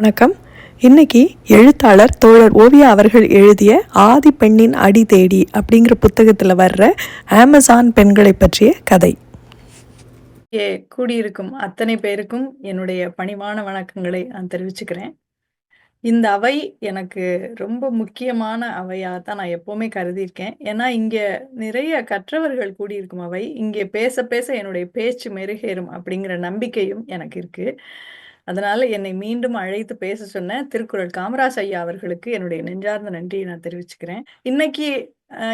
வணக்கம். இன்னைக்கு எழுத்தாளர் தோழர் ஓவியா அவர்கள் எழுதிய ஆதி பெண்ணின் அடி தேடி அப்படிங்கிற புத்தகத்தில் வர்ற ஆமசான் பெண்களை பற்றிய கதை. ஏ கூடியிருக்கும் அத்தனை பேருக்கும் என்னுடைய பணிவான வணக்கங்களை நான் தெரிவிச்சுக்கிறேன். இந்த அவை எனக்கு ரொம்ப முக்கியமான அவையாக தான் நான் எப்போவுமே கருதியிருக்கேன். ஏன்னா இங்கே நிறைய கற்றவர்கள் கூடியிருக்கும் அவை. இங்கே பேச பேச என்னுடைய பேச்சு மெருகேறும் அப்படிங்கிற நம்பிக்கையும் எனக்கு இருக்குது அதனால என்னை மீண்டும் அழைத்து பேச சொன்ன திருக்குறள் காமராஜ் ஐயா அவர்களுக்கு என்னுடைய நெஞ்சார்ந்த நன்றியை நான் தெரிவிச்சுக்கிறேன். இன்னைக்கு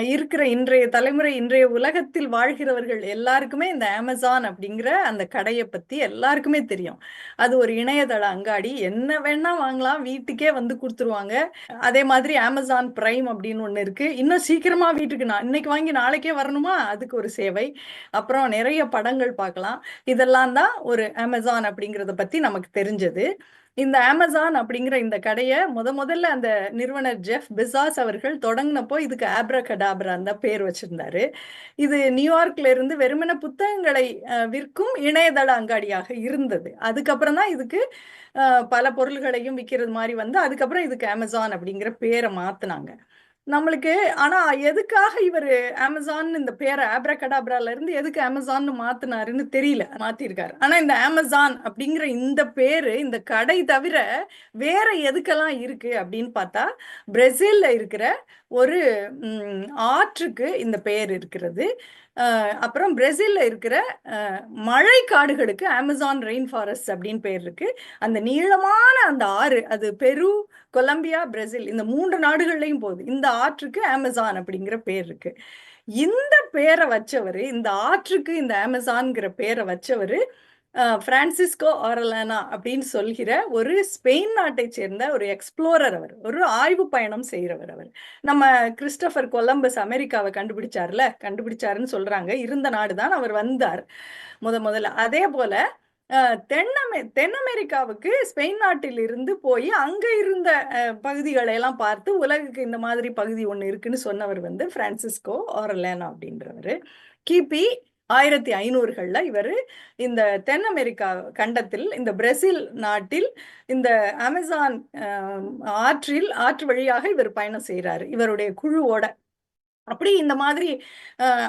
இருக்கிற இன்றைய தலைமுறை இன்றைய உலகத்தில் வாழ்கிறவர்கள் எல்லாருக்குமே இந்த அமேசான் அப்படிங்கிற அந்த கடையை பத்தி எல்லாருக்குமே தெரியும். அது ஒரு இணையதள அங்காடி. என்ன வேணா வாங்கலாம். வீட்டுக்கே வந்து கொடுத்துருவாங்க. அதே மாதிரி அமேசான் பிரைம் அப்படின்னு ஒன்று இருக்கு. இன்னும் சீக்கிரமா வீட்டுக்கு நான் இன்னைக்கு வாங்கி நாளைக்கே வரணுமா? அதுக்கு ஒரு சேவை. அப்புறம் நிறைய படங்கள் பார்க்கலாம். இதெல்லாம் தான் ஒரு அமேசான் அப்படிங்கிறத பத்தி நமக்கு தெரிஞ்சது. இந்த அமேசான் அப்படிங்கிற இந்த கடையை முத முதல்ல அந்த நிறுவனர் ஜெஃப் பிசாஸ் அவர்கள் தொடங்கினப்போ இதுக்கு ஆப்ரகடாப்ரா தான் பேர் வச்சிருந்தாரு. இது நியூயார்க்ல இருந்து வெறுமன புத்தகங்களை விற்கும் இணையதள அங்காடியாக இருந்தது. அதுக்கப்புறம் தான் இதுக்கு பல பொருள்களையும் விற்கிறது மாதிரி வந்து அதுக்கப்புறம் இதுக்கு அமேசான் அப்படிங்கிற பேரை மாத்துனாங்க. நம்மளுக்கு ஆனா எதுக்காக இவர் அமேசான் இந்த பேரை ஆப்ரகடாப்ரால இருந்து எதுக்கு அமேசான் மாத்தினாருன்னு தெரியல மாத்திருக்காரு. ஆனா இந்த அமேசான் அப்படிங்கிற இந்த பேரு இந்த கடை தவிர வேற எதுக்கெல்லாம் இருக்கு அப்படின்னு பார்த்தா பிரேசில்ல இருக்கிற ஒரு ஆற்றுக்கு இந்த பெயர் இருக்கிறது. அப்புறம் பிரேசில்ல இருக்கிற மழை காடுகளுக்கு அமேசான் ரெயின் ஃபாரஸ்ட் அப்படின்னு பேர் இருக்கு. அந்த நீளமான அந்த ஆறு அது பெரு கொலம்பியா பிரேசில் இந்த மூன்று நாடுகள்லையும் போகுது. இந்த ஆற்றுக்கு அமேசான் அப்படிங்கிற பேர் இருக்கு. இந்த பேரை வச்சவர் இந்த ஆற்றுக்கு இந்த அமேசான்ங்கிற பேரை வச்சவர் பிரான்சிஸ்கோ ஆரலானா அப்படின்னு சொல்கிற ஒரு ஸ்பெயின் நாட்டை சேர்ந்த ஒரு எக்ஸ்ப்ளோரர் அவர். ஒரு ஆய்வு பயணம் செய்கிறவர் அவர். நம்ம கிறிஸ்டபர் கொலம்பஸ் அமெரிக்காவை கண்டுபிடிச்சார்ல? கண்டுபிடிச்சாருன்னு சொல்றாங்க. இருந்த நாடு தான் அவர் வந்தார். முத முதல்ல. அதே போல தென்னமே தென் தென் அமெரிக்காவுக்கு ஸ்பெயின் நாட்டில் இருந்து போய் அங்க இருந்த பகுதிகளையெல்லாம் பகுதிகளை எல்லாம் பார்த்து உலகுக்கு இந்த மாதிரி பகுதி ஒன்று இருக்குன்னு சொன்னவர் வந்து பிரான்சிஸ்கோ ஆரலேனா அப்படின்றவர். கிபி ஆயிரத்தி ஐநூறுகள்ல இவர் இந்த தென் அமெரிக்கா கண்டத்தில் இந்த பிரேசில் நாட்டில் இந்த அமேசான் ஆற்றில் ஆற்று வழியாக இவர் பயணம் செய்கிறாரு இவருடைய குழுவோட அப்படி இந்த மாதிரி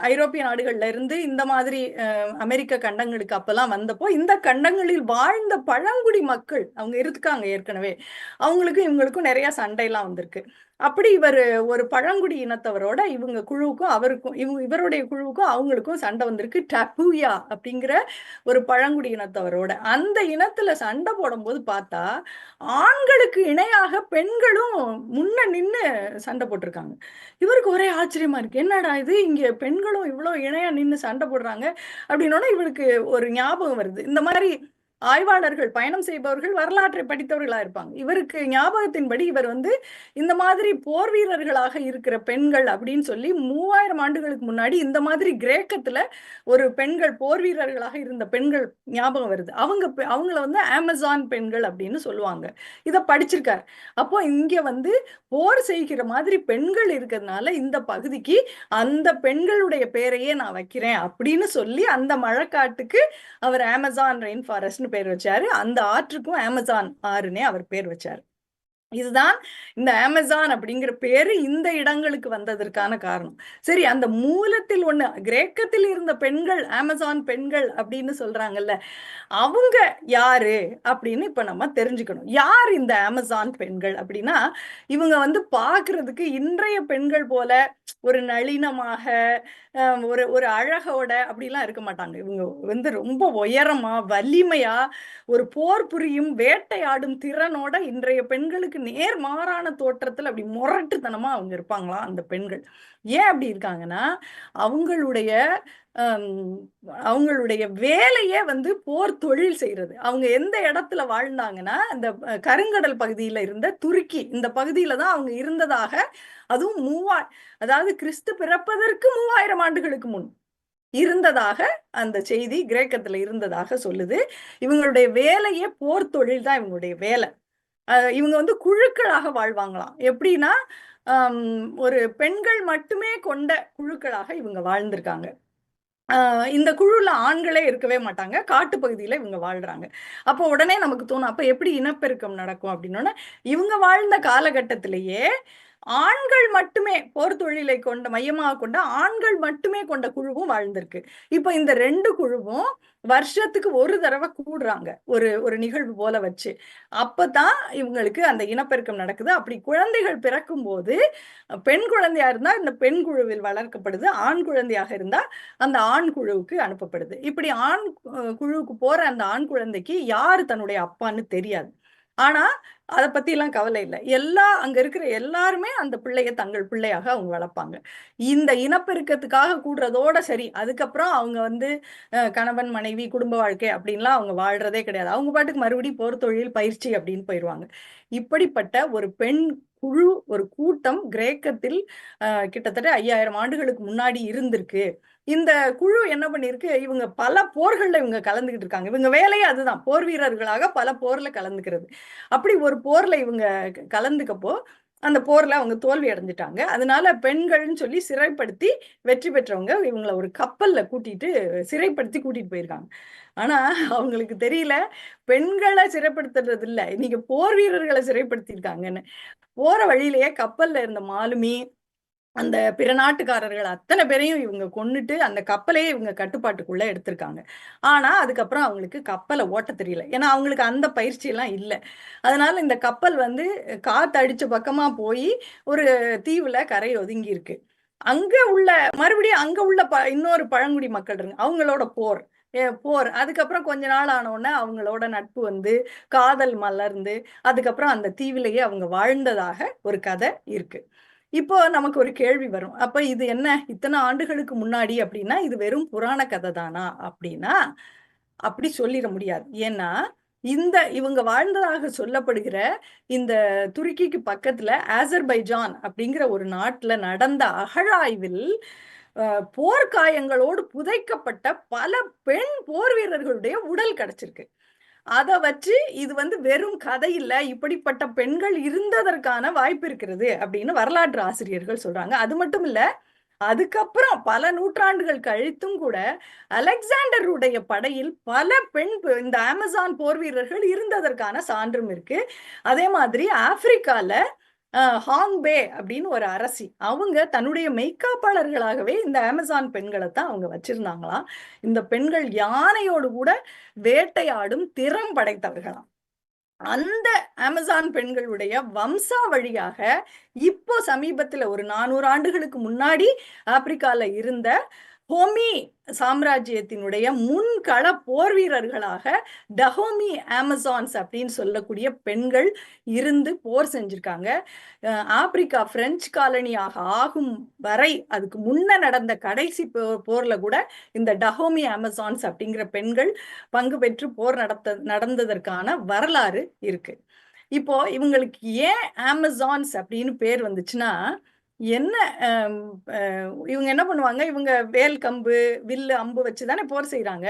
ஐரோப்பிய நாடுகள்ல இருந்து இந்த மாதிரி அமெரிக்க கண்டங்களுக்கு அப்பெல்லாம் வந்தப்போ இந்த கண்டங்களில் வாழ்ந்த பழங்குடி மக்கள் அவங்க இருக்காங்க ஏற்கனவே அவங்களுக்கும் இவங்களுக்கும் நிறைய சண்டையெல்லாம் வந்திருக்கு. அப்படி இவர் ஒரு பழங்குடி இனத்தவரோட இவங்க குழுவுக்கும் அவருக்கும் இவங்க இவருடைய குழுவுக்கும் அவங்களுக்கும் சண்டை வந்திருக்கு. டபுயா அப்படிங்கிற ஒரு பழங்குடி இனத்தவரோட. அந்த இனத்துல சண்டை போடும்போது பார்த்தா ஆண்களுக்கு இணையாக பெண்களும் முன்ன நின்று சண்டை போட்டிருக்காங்க. இவருக்கு ஒரே ஆச்சரியமா இருக்கு. என்னடா இது? இங்க பெண்களும் இவ்வளோ இணையா நின்று சண்டை போடுறாங்க. அப்படின்னோட இவருக்கு ஒரு ஞாபகம் வருது. இந்த மாதிரி ஆய்வாளர்கள் பயணம் செய்பவர்கள் வரலாற்றை படித்தவர்களா இருப்பாங்க. இவருக்கு ஞாபகத்தின்படி இவர் வந்து இந்த மாதிரி போர் வீரர்களாக இருக்கிற பெண்கள் அப்படின்னு சொல்லி மூவாயிரம் ஆண்டுகளுக்கு முன்னாடி இந்த மாதிரி கிரேக்கத்துல ஒரு பெண்கள் போர் வீரர்களாக இருந்த பெண்கள் ஞாபகம் வருது. அவங்க பெ- அவங்கள வந்து அமேசான் பெண்கள் அப்படின்னு சொல்லுவாங்க. இதை படிச்சிருக்காரு. அப்போ இங்க வந்து போர் செய்கிற மாதிரி பெண்கள் இருக்கிறதுனால இந்த பகுதிக்கு அந்த பெண்களுடைய பேரையே நான் வைக்கிறேன் அப்படின்னு சொல்லி அந்த மழைக்காட்டுக்கு அவர் அமேசான் ரெயின் ஃபாரஸ்ட்னு பேர் வச்சாரு. அந்த ஆற்றுக்கும் அமேசான் ஆறுனே அவர் பேர் வச்சாரு. இதுதான் இந்த அமேசான் அப்படிங்கிற பேரு இந்த இடங்களுக்கு வந்ததற்கான காரணம். சரி அந்த மூலத்தில் ஒண்ணு கிரேக்கத்தில் இருந்த பெண்கள் அமேசான் பெண்கள் அப்படின்னு சொல்றாங்கல்ல அவங்க யாரு அப்படின்னு இப்ப நம்ம தெரிஞ்சுக்கணும். யார் இந்த அமேசான் பெண்கள் அப்படின்னா இவங்க வந்து பாக்குறதுக்கு இன்றைய பெண்கள் போல ஒரு நளினமாக ஒரு ஒரு அழகோட அப்படிலாம் இருக்க மாட்டாங்க. இவங்க வந்து ரொம்ப உயரமா வலிமையா ஒரு போர் புரியும் வேட்டையாடும் திறனோட இன்றைய பெண்களுக்கு நேர் மாறான தோற்றத்துல அப்படி முரட்டுத்தனமா அவங்க இருப்பாங்களாம் அந்த பெண்கள்? ஏன் அப்படி இருக்காங்கன்னா அவங்களுடைய அவங்களுடைய வேலையே வந்து போர் தொழில் செய்யறது அவங்க எந்த இடத்துல வாழ்ந்தாங்கன்னா இந்த கருங்கடல் பகுதியில இருந்த துருக்கி இந்த பகுதியில தான் அவங்க இருந்ததாக அதுவும் மூவா அதாவது கிறிஸ்து பிறப்பதற்கு மூவாயிரம் ஆண்டுகளுக்கு முன் இருந்ததாக அந்த செய்தி கிரேக்கத்துல இருந்ததாக சொல்லுது. இவங்களுடைய வேலையே போர் தொழில் தான் இவங்களுடைய வேலை. இவங்க வந்து குழுக்களாக வாழ்வாங்களாம். எப்படின்னா ஒரு பெண்கள் மட்டுமே கொண்ட குழுக்களாக இவங்க வாழ்ந்திருக்காங்க. இந்த குழுல ஆண்களே இருக்கவே மாட்டாங்க. காட்டு பகுதியில இவங்க வாழ்றாங்க. அப்போ உடனே நமக்கு தோணும் அப்ப எப்படி இனப்பெருக்கம் நடக்கும் அப்படின்னோடனே இவங்க வாழ்ந்த காலகட்டத்திலேயே ஆண்கள் மட்டுமே போர் தொழிலை கொண்ட மையமாக கொண்ட ஆண்கள் மட்டுமே கொண்ட குழுவும் வாழ்ந்திருக்கு. இப்போ இந்த ரெண்டு குழுவும் வருஷத்துக்கு ஒரு தடவை கூடுறாங்க. ஒரு ஒரு நிகழ்வு போல வச்சு. அப்பதான் இவங்களுக்கு அந்த இனப்பெருக்கம் நடக்குது. அப்படி குழந்தைகள் பிறக்கும் போது பெண் குழந்தையா இருந்தா இந்த பெண் குழுவில் வளர்க்கப்படுது. ஆண் குழந்தையாக இருந்தா அந்த ஆண் குழுவுக்கு அனுப்பப்படுது. இப்படி ஆண் குழுவுக்கு போற அந்த ஆண் குழந்தைக்கு யாரு தன்னுடைய அப்பான்னு தெரியாது. ஆனா அதை பத்தி எல்லாம் கவலை இல்லை. எல்லா அங்க இருக்கிற எல்லாருமே அந்த பிள்ளைய தங்கள் பிள்ளையாக அவங்க வளர்ப்பாங்க. இந்த இனப்பெருக்கத்துக்காக கூடுறதோட சரி அதுக்கப்புறம் அவங்க வந்து கணவன் மனைவி குடும்ப வாழ்க்கை அப்படின்லாம் அவங்க வாழ்றதே கிடையாது. அவங்க பாட்டுக்கு மறுபடியும் போர் தொழில் பயிற்சி அப்படின்னு போயிடுவாங்க இப்படிப்பட்ட ஒரு பெண் குழு ஒரு கூட்டம் கிரேக்கத்தில் கிட்டத்தட்ட ஐயாயிரம் ஆண்டுகளுக்கு முன்னாடி இருந்திருக்கு. இந்த குழு என்ன பண்ணிருக்கு? இவங்க பல போர்கள்ல இவங்க கலந்துகிட்டு இருக்காங்க. இவங்க வேலையே அதுதான். போர் வீரர்களாக பல போர்ல கலந்துக்கிறது. அப்படி ஒரு போர்ல இவங்க க- கலந்துக்கப்போ அந்த போர்ல அவங்க தோல்வி அடைஞ்சிட்டாங்க. அதனால பெண்கள்னு சொல்லி சிறைப்படுத்தி வெற்றி பெற்றவங்க இவங்கள ஒரு கப்பல்ல கூட்டிட்டு சிறைப்படுத்தி கூட்டிட்டு போயிருக்காங்க. ஆனா அவங்களுக்கு தெரியல பெண்களை சிறைப்படுத்துறது இல்ல இன்னைக்கு போர் வீரர்களை சிறைப்படுத்தியிருக்காங்கன்னு. போற வழியிலேயே கப்பல்ல இருந்த மாலுமி அந்த பிற நாட்டுக்காரர்கள் அத்தனை பேரையும் இவங்க கொன்னுட்டு அந்த கப்பலையே இவங்க கட்டுப்பாட்டுக்குள்ள எடுத்திருக்காங்க. ஆனா அதுக்கப்புறம் அவங்களுக்கு கப்பலை ஓட்ட தெரியல. ஏன்னா அவங்களுக்கு அந்த பயிற்சி எல்லாம் இல்லை. அதனால இந்த கப்பல் வந்து காத்து அடிச்ச பக்கமா போய் ஒரு தீவுல கரை ஒதுங்கி இருக்கு அங்க உள்ள மறுபடியும் அங்க உள்ள ப இன்னொரு பழங்குடி மக்கள் இருக்கு அவங்களோட போர். போர். அதுக்கப்புறம் கொஞ்ச நாள் ஆனோடனே அவங்களோட நட்பு வந்து காதல் மலர்ந்து அதுக்கப்புறம் அந்த தீவிலேயே அவங்க வாழ்ந்ததாக ஒரு கதை இருக்கு. இப்போ நமக்கு ஒரு கேள்வி வரும். அப்ப இது என்ன? இத்தனை ஆண்டுகளுக்கு முன்னாடி அப்படின்னா இது வெறும் புராண கதை தானா? அப்படின்னா அப்படி சொல்லிட முடியாது. ஏன்னா இந்த இவங்க வாழ்ந்ததாக சொல்லப்படுகிற இந்த துருக்கிக்கு பக்கத்துல ஆசர்பைஜான் அப்படிங்கிற ஒரு நாட்டுல நடந்த அகழாய்வில் போர்க்காயங்களோடு புதைக்கப்பட்ட பல பெண் போர் வீரர்களுடைய உடல் கிடைச்சிருக்கு. அதை வச்சு இது வந்து வெறும் கதை இல்ல இப்படிப்பட்ட பெண்கள் இருந்ததற்கான வாய்ப்பு இருக்கிறது அப்படின்னு வரலாற்று ஆசிரியர்கள் சொல்றாங்க. அது மட்டும் இல்ல அதுக்கப்புறம் பல நூற்றாண்டுகள் கழித்தும் கூட அலெக்சாண்டருடைய படையில் பல பெண் இந்த அமேசான் போர் வீரர்கள் இருந்ததற்கான சான்றும் இருக்கு. அதே மாதிரி ஆப்பிரிக்கால ஹாங்பே அப்படின்னு ஒரு அரசி. அவங்க தன்னுடைய மெய்க்காப்பாளர்களாகவே இந்த அமேசான் பெண்களை தான் அவங்க வச்சிருந்தாங்களாம். இந்த பெண்கள் யானையோடு கூட வேட்டையாடும் திறம் படைத்தவர்களாம். அந்த அமேசான் பெண்களுடைய வம்சாவழியாக இப்போ சமீபத்துல ஒரு நானூறு ஆண்டுகளுக்கு முன்னாடி ஆப்பிரிக்கால இருந்த ஹோமி சாம்ராஜ்யத்தினுடைய முன்கள போர் வீரர்களாக டஹோமி அமேசான்ஸ் அப்படின்னு சொல்லக்கூடிய பெண்கள் இருந்து போர் செஞ்சிருக்காங்க. ஆப்பிரிக்கா பிரெஞ்சு காலனியாக ஆகும் வரை அதுக்கு முன்ன நடந்த கடைசி போ- போர்ல கூட இந்த டஹோமி அமேசான்ஸ் அப்படிங்கிற பெண்கள் பங்கு பெற்று போர் நடத்த நடந்ததற்கான வரலாறு இருக்கு. இப்போ இவங்களுக்கு ஏன் அமேசான்ஸ் அப்படின்னு பேர் வந்துச்சுன்னா என்ன இவங்க என்ன பண்ணுவாங்க? இவங்க வேல் கம்பு வில்லு அம்பு வச்சு தானே போர் செய்கிறாங்க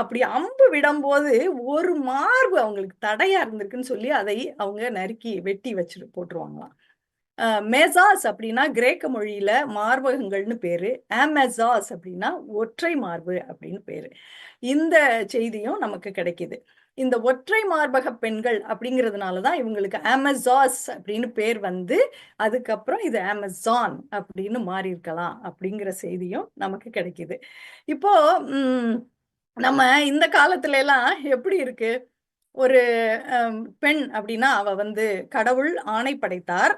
அப்படி அம்பு விடும்போது ஒரு மார்பு அவங்களுக்கு தடையா இருந்திருக்குன்னு சொல்லி அதை அவங்க நறுக்கி வெட்டி வச்சு போட்டுருவாங்களாம். மேசாஸ் அப்படின்னா கிரேக்க மொழியில மார்பகங்கள்னு பேரு. அமெசாஸ் அப்படின்னா ஒற்றை மார்பு அப்படின்னு பேரு. இந்த செய்தியும் நமக்கு கிடைக்குது. இந்த ஒற்றை மார்பக பெண்கள் அப்படிங்கிறதுனால தான் இவங்களுக்கு அமேசாஸ் அப்படின்னு பேர் வந்து அதுக்கப்புறம் இது அமேசான் அப்படின்னு மாறி இருக்கலாம் அப்படிங்கிற செய்தியும் நமக்கு கிடைக்குது. இப்போ நம்ம இந்த காலத்துல எல்லாம் எப்படி இருக்கு? ஒரு பெண் அப்படின்னா அவ வந்து கடவுள் ஆணை படைத்தார்.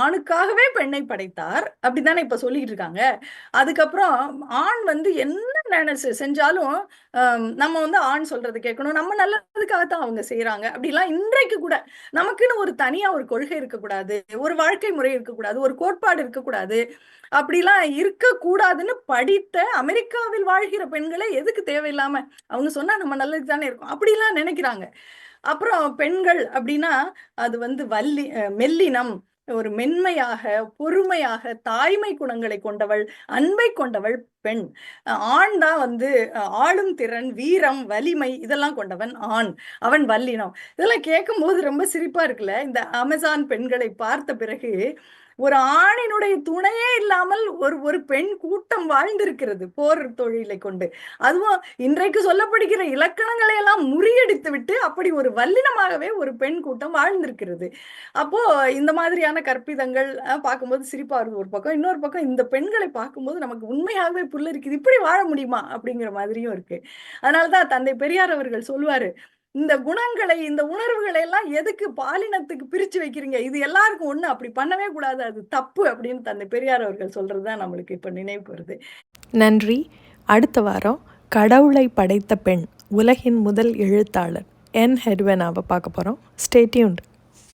ஆணுக்காகவே பெண்ணை படைத்தார் அப்படித்தானே இப்ப சொல்லிட்டு இருக்காங்க. அதுக்கப்புறம் ஆண் வந்து என்ன நினைச்சு செஞ்சாலும் நம்ம வந்து ஆண் சொல்றது கேட்கணும். நம்ம நல்லதுக்காகத்தான் அவங்க செய்யறாங்க அப்படிலாம் இன்றைக்கு கூட நமக்குன்னு ஒரு தனியா ஒரு கொள்கை இருக்கக்கூடாது. ஒரு வாழ்க்கை முறை இருக்கக்கூடாது. ஒரு கோட்பாடு இருக்கக்கூடாது. அப்படிலாம் இருக்கக்கூடாதுன்னு படித்த அமெரிக்காவில் வாழ்கிற பெண்களை எதுக்கு தேவையில்லாம அவங்க சொன்னா நம்ம நல்லதுக்கு தானே இருக்கும். அப்படிலாம் நினைக்கிறாங்க. அப்புறம் பெண்கள் அப்படின்னா அது வந்து வள்ளி மெல்லினம் ஒரு மென்மையாக பொறுமையாக தாய்மை குணங்களை கொண்டவள் அன்பை கொண்டவள் பெண். ஆண் தான் வந்து ஆளும் திறன் வீரம் வலிமை இதெல்லாம் கொண்டவன் ஆண். அவன் வல்லினம். இதெல்லாம் கேட்கும்போது ரொம்ப சிரிப்பா இருக்குல்ல? இந்த அமேசான் பெண்களை பார்த்த பிறகு ஒரு ஆணினுடைய துணையே இல்லாமல் ஒரு ஒரு பெண் கூட்டம் வாழ்ந்திருக்கிறது போர் தொழிலை கொண்டு. அதுவும் இன்றைக்கு சொல்லப்படுகிற இலக்கணங்களை எல்லாம் முறியடித்து விட்டு அப்படி ஒரு வல்லினமாகவே ஒரு பெண் கூட்டம் வாழ்ந்திருக்கிறது. அப்போ இந்த மாதிரியான கற்பிதங்கள் பார்க்கும்போது சிரிப்பா இருக்கும் ஒரு பக்கம் இன்னொரு பக்கம் இந்த பெண்களை பார்க்கும்போது நமக்கு உண்மையாகவே புல்லரிக்குது இப்படி வாழ முடியுமா? அப்படிங்கிற மாதிரியும் இருக்கு. அதனாலதான் தந்தை பெரியார் அவர்கள் சொல்லுவாரு இந்த குணங்களை இந்த உணர்வுகளை எல்லாம் எதுக்கு பாலினத்துக்கு பிரிச்சு வைக்கிறீங்க? இது எல்லாருக்கும் ஒண்ணு. அப்படி பண்ணவே கூடாது. அது தப்பு அப்படின்னு தந்தை பெரியார் அவர்கள் சொல்றதுதான் நம்மளுக்கு இப்ப நினைவு வருது. நன்றி. அடுத்த வாரம் கடவுளை படைத்த பெண் உலகின் முதல் எழுத்தாளர் என் ஹெட்வெனாவை பார்க்க போகிறோம் ஸ்டேட்யூண்ட்